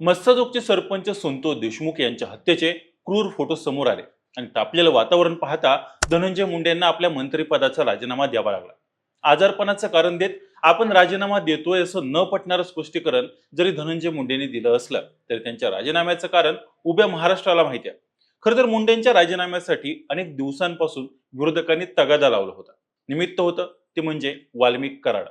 मस्साजोगचे सरपंच संतोष देशमुख यांच्या हत्येचे क्रूर फोटो समोर आले. आणि तापलेलं वातावरण पाहता धनंजय मुंडे यांना आपल्या मंत्रिपदाचा राजीनामा द्यावा लागला. आजारपणाचं कारण देत आपण राजीनामा देतोय असं न पटणारं स्पष्टीकरण जरी धनंजय मुंडेंनी दिलं असलं तरी त्यांच्या राजीनाम्याचं कारण उभ्या महाराष्ट्राला माहिती आहे. खरं तर मुंडेंच्या राजीनाम्यासाठी अनेक दिवसांपासून विरोधकांनी तगादा लावला होता. निमित्त होतं ते म्हणजे वाल्मिक कराड.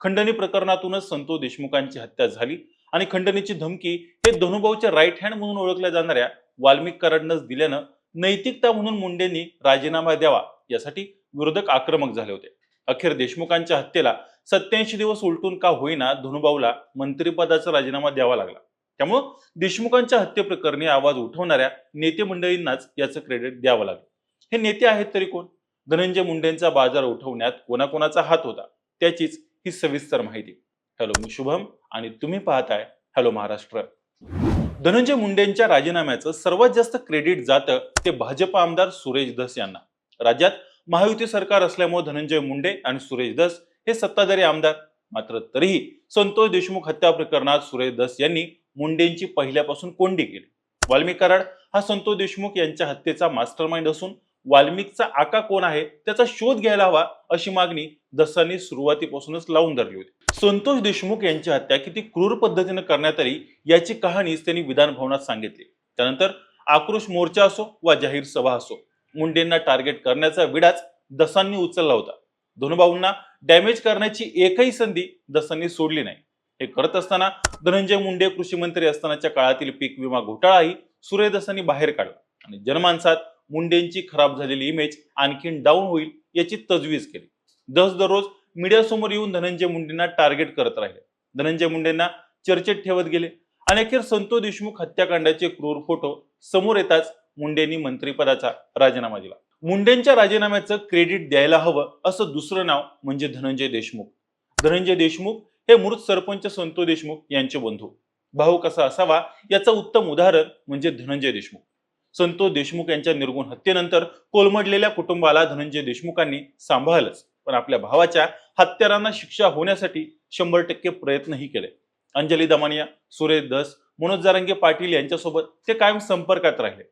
खंडणी प्रकरणातूनच संतोष देशमुखांची हत्या झाली. आणि खंडणीची धमकी हे धनुभाऊचे राईट हँड म्हणून ओळखल्या जाणाऱ्या वाल्मिक कराडनंच दिल्यानं नैतिकता म्हणून मुंडेंनी राजीनामा द्यावा यासाठी विरोधक आक्रमक झाले होते. अखेर देशमुखांच्या हत्येला सत्याऐंशी दिवस उलटून का होईना धनुभाऊला मंत्रिपदाचा राजीनामा द्यावा लागला. त्यामुळं देशमुखांच्या हत्येप्रकरणी आवाज उठवणाऱ्या नेते मंडळींनाच याचं क्रेडिट द्यावं लागलं. हे नेते आहेत तरी कोण? धनंजय मुंडेंचा बाजार उठवण्यात कोणाकोणाचा हात होता? त्याचीच ही सविस्तर माहिती. हॅलो मी शुभम. आणि तुम्ही पाहताय हॅलो महाराष्ट्र. धनंजय मुंडेंच्या राजीनाम्याचं सर्वात जास्त क्रेडिट जातं ते भाजप आमदार सुरेश धस यांना. राज्यात महायुती सरकार असल्यामुळे धनंजय मुंडे आणि सुरेश धस हे सत्ताधारी आमदार. मात्र तरीही संतोष देशमुख हत्या प्रकरणात सुरेश धस यांनी मुंडेंची पहिल्यापासून कोंडी केली. वाल्मिक कराड हा संतोष देशमुख यांच्या हत्येचा मास्टर माइंड असून वाल्मिकचा आका कोण आहे त्याचा शोध घ्यायला हवा अशी मागणी दसांनी सुरुवातीपासूनच लावून धरली होती. संतोष देशमुख यांची हत्या किती क्रूर पद्धतीनं करण्यात आली याची कहाणीच त्यांनी विधान भवनात सांगितली. त्यानंतर आक्रोश मोर्चा असो वा जाहीर सभा असो मुंडेंना टार्गेट करण्याचा विडाच दसांनी उचलला होता. धनुभाऊंना डॅमेज करण्याची एकही संधी दसांनी सोडली नाही. हे करत असताना धनंजय मुंडे कृषी मंत्री असतानाच्या काळातील पीक विमा घोटाळाही सूर्यदसांनी बाहेर काढला आणि जनमानसात मुंडेंची खराब झालेली इमेज आणखीन डाऊन होईल याची तजवीज केली. दस दररोज मीडियासमोर येऊन धनंजय मुंडेंना टार्गेट करत राहिले. धनंजय मुंडेंना चर्चेत ठेवत गेले. आणि अखेर संतो देशमुख हत्याकांडाचे क्रूर फोटो समोर येताच मुंडेंनी मंत्रिपदाचा राजीनामा दिला. मुंडेंच्या राजीनाम्याचं क्रेडिट द्यायला हवं असं दुसरं नाव म्हणजे धनंजय देशमुख. धनंजय देशमुख हे मृत सरपंच संतो देशमुख यांचे बंधू. भाऊ कसा असावा याचं उत्तम उदाहरण म्हणजे धनंजय देशमुख. संतोष देशमुख यांच्या निर्गुण हत्येनंतर कोलमडलेल्या कुटुंबाला धनंजय देशमुखांनी सांभाळलंच. पण आपल्या भावाच्या हत्यारांना शिक्षा होण्यासाठी शंभर टक्के प्रयत्नही केले. अंजली दमानिया सुरेश दस मनोज जारंगे पाटील यांच्यासोबत ते कायम संपर्कात राहिले.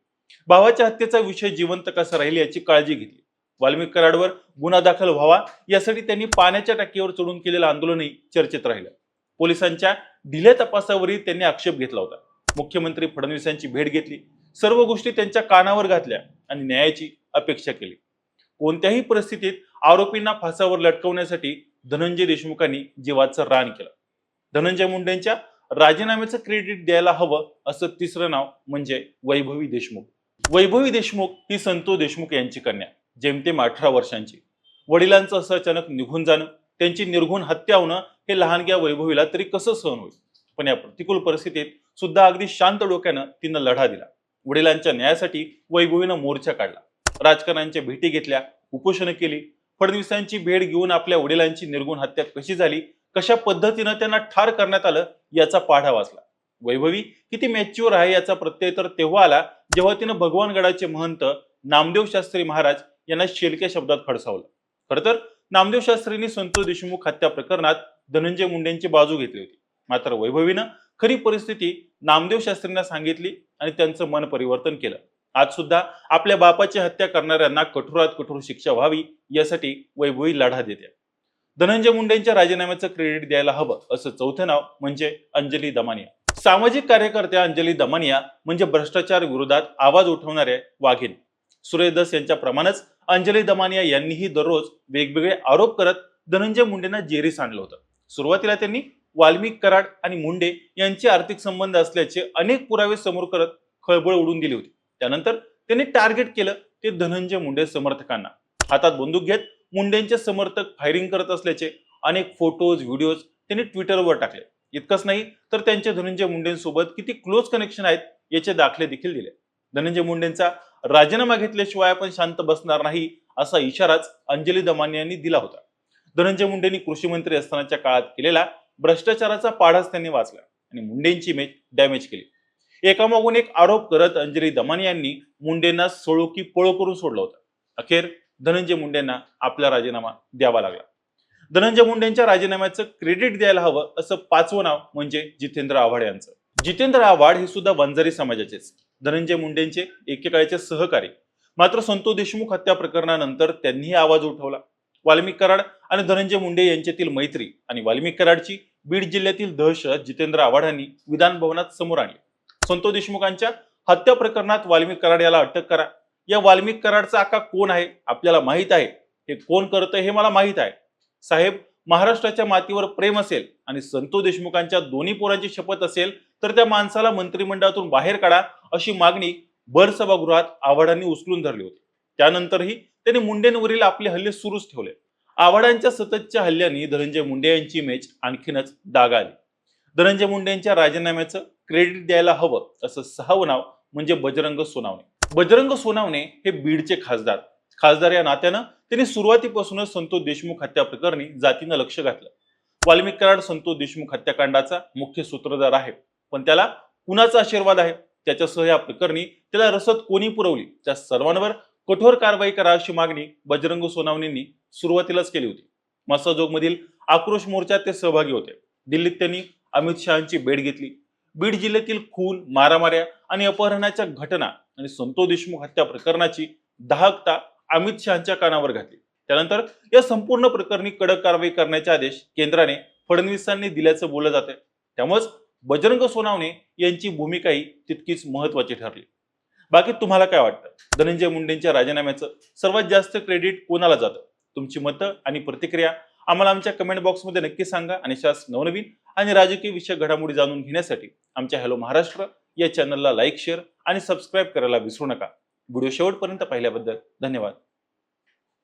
भावाच्या हत्येचा विषय जिवंत कसा राहील याची काळजी घेतली. वाल्मिक कराडवर गुन्हा दाखल व्हावा यासाठी त्यांनी पाण्याच्या टाकीवर चढून केलेलं आंदोलनही चर्चेत राहिलं. पोलिसांच्या ढिल्या तपासावरही त्यांनी आक्षेप घेतला होता. मुख्यमंत्री फडणवीस यांची भेट घेतली. सर्व गोष्टी त्यांच्या कानावर घातल्या आणि न्यायाची अपेक्षा केली. कोणत्याही परिस्थितीत आरोपींना फासावर लटकवण्यासाठी धनंजय देशमुखांनी जीवाचं रान केलं. धनंजय मुंडेंच्या राजीनाम्याचं क्रेडिट द्यायला हवं असं तिसरं नाव म्हणजे वैभवी देशमुख. वैभवी देशमुख ही संतोष देशमुख यांची कन्या जेमतेम अठरा वर्षांची. वडिलांचं असं अचानक निघून जाणं त्यांची निर्घुण हत्या होणं हे लहानग्या वैभवीला तरी कसं सहन होईल? पण या प्रतिकूल परिस्थितीत सुद्धा अगदी शांत डोक्यानं तिनं लढा दिला. वडिलांच्या न्यायासाठी वैभवीनं मोर्चा काढला. राजकारण्यांच्या भेटी घेतल्या उपोषणं केली. फडणवीसांची भेट घेऊन आपल्या वडिलांची निर्गुण हत्या कशी झाली? कशा पद्धतीनं त्यांना ठार करण्यात आलं? याचा पाढा वाचला. वैभवी किती मॅच्युअर आहे याचा प्रत्यय तर तेव्हा आला जेव्हा तिनं भगवानगडाचे महंत नामदेव शास्त्री महाराज यांना शेलक्या शब्दात खडसावलं खरं तर नामदेव शास्त्रींनी संतोष देशमुख हत्या प्रकरणात धनंजय मुंडेंची बाजू घेतली होती. मात्र वैभवीनं खरी परिस्थिती नामदेव शास्त्रींना सांगितली आणि त्यांचं मन परिवर्तन केलं. आज सुद्धा आपल्या बापाची हत्या करणाऱ्यांना कठोरात कठोर शिक्षा व्हावी यासाठी वैभवी लढा देते. धनंजय मुंडेंच्या राजीनाम्याचं क्रेडिट द्यायला हवं असं चौथं नाव म्हणजे अंजली दमानिया. सामाजिक कार्यकर्त्या अंजली दमानिया म्हणजे भ्रष्टाचार विरोधात आवाज उठवणारे वाघीण. सुरेदस यांच्याप्रमाणेच अंजली दमानिया यांनीही दररोज वेगवेगळे आरोप करत धनंजय मुंडेंना जेरीस आणलं होतं. सुरुवातीला त्यांनी वाल्मिक कराड आणि मुंडे यांचे आर्थिक संबंध असल्याचे अनेक पुरावे समोर करत खळबळ उडून दिली होती. त्यानंतर त्यांनी टार्गेट केलं ते धनंजय मुंडे समर्थकांना. हातात बंदूक घेत मुंडेंचे समर्थक फायरिंग करत असल्याचे अनेक फोटोज व्हिडिओज त्यांनी ट्विटरवर टाकले. इतकंच नाही तर त्यांचे धनंजय मुंडेंसोबत किती क्लोज कनेक्शन आहेत याचे दाखले देखील दिले. धनंजय मुंडेंचा राजीनामा घेतल्याशिवाय आपण शांत बसणार नाही असा इशाराच अंजली दमानी यांनी दिला होता. धनंजय मुंडेंनी कृषी मंत्री असतानाच्या काळात केलेला भ्रष्टाचाराचा पाढाच त्यांनी वाचला आणि मुंडेंची इमेज डॅमेज केली. एकामागून एक आरोप करत अंजली दमानी यांनी मुंडेंना सोळो की पळो करून सोडलं होतं. अखेर धनंजय मुंडेंना आपला राजीनामा द्यावा लागला. धनंजय मुंडेंच्या राजीनाम्याचं क्रेडिट द्यायला हवं असं पाचवं नाव म्हणजे जितेंद्र आव्हाड यांचं. जितेंद्र आव्हाड हे सुद्धा वंजारी समाजाचेच. धनंजय मुंडेंचे एकेकाळचे सहकारी. मात्र संतोष देशमुख हत्या प्रकरणानंतर त्यांनीही आवाज उठवला. वाल्मिक कराड आणि धनंजय मुंडे यांच्यातील मैत्री आणि वाल्मिक कराडची बीड जिल्ह्यातील दहशत जितेंद्र आव्हाडांनी विधान भवनात समोर आणली. संतोष देशमुखांच्या हत्या प्रकरणात वाल्मिक कराड याला अटक करा. या वाल्मिक कराडचा आका कोण आहे? आपल्याला माहीत आहे. हे कोण करतंय हे मला माहीत आहे. साहेब महाराष्ट्राच्या मातीवर प्रेम असेल आणि संतोष देशमुखांच्या दोन्ही पोरांची शपथ असेल तर त्या माणसाला मंत्रिमंडळातून बाहेर काढा अशी मागणी भर सभागृहात आव्हाडांनी उचलून धरली होती. त्यानंतरही त्यांनी मुंडेंवरील आपले हल्ले सुरूच ठेवले. आव्हाडांच्या सततच्या हल्ल्याने धनंजय मुंडे यांची इमेज आणखीनच डाग आली धनंजय मुंडे यांच्या राजीनाम्याचं क्रेडिट द्यायला हवं असं सहावं नाव म्हणजे बजरंग सोनावणे. बजरंग सोनावणे हे बीडचे खासदार. खासदार या नात्यानं त्यांनी सुरुवातीपासूनच संतोष देशमुख हत्या प्रकरणी जातीनं लक्ष घातलं. वाल्मिक कराड संतोष देशमुख हत्याकांडाचा मुख्य सूत्रधार आहे. पण त्याला कुणाचा आशीर्वाद आहे? त्याच्यासह या प्रकरणी त्याला रसद कोणी पुरवली? त्या सर्वांवर कठोर कारवाई करा अशी मागणी बजरंग सोनावणेंनी सुरुवातीलाच केली होती. मसाजोगमधील आक्रोश मोर्चात ते सहभागी होते. दिल्लीत त्यांनी अमित शहाची भेट घेतली. बीड जिल्ह्यातील खून मारामाऱ्या आणि अपहरणाच्या घटना आणि संतोष देशमुख हत्या प्रकरणाची दाहकता अमित शहाच्या कानावर घातली. त्यानंतर या संपूर्ण प्रकरणी कडक कारवाई करण्याचे आदेश केंद्राने फडणवीसांनी दिल्याचं बोललं जाते त्यामुळेच बजरंग सोनावणे यांची भूमिकाही तितकीच महत्वाची ठरली. बाकी तुम्हाला काय वाटतं? धनंजय मुंडेंच्या राजीनाम्याचं सर्वात जास्त क्रेडिट कोणाला जातं? तुमची मतं आणि प्रतिक्रिया आम्हाला आमच्या कमेंट बॉक्समध्ये नक्की सांगा. आणि शास नवनवीन आणि राजकीय विषय घडामोडी जाणून घेण्यासाठी आमच्या हॅलो महाराष्ट्र या चॅनलला लाईक शेअर आणि सबस्क्राईब करायला विसरू नका. व्हिडिओ शेवटपर्यंत पाहिल्याबद्दल धन्यवाद.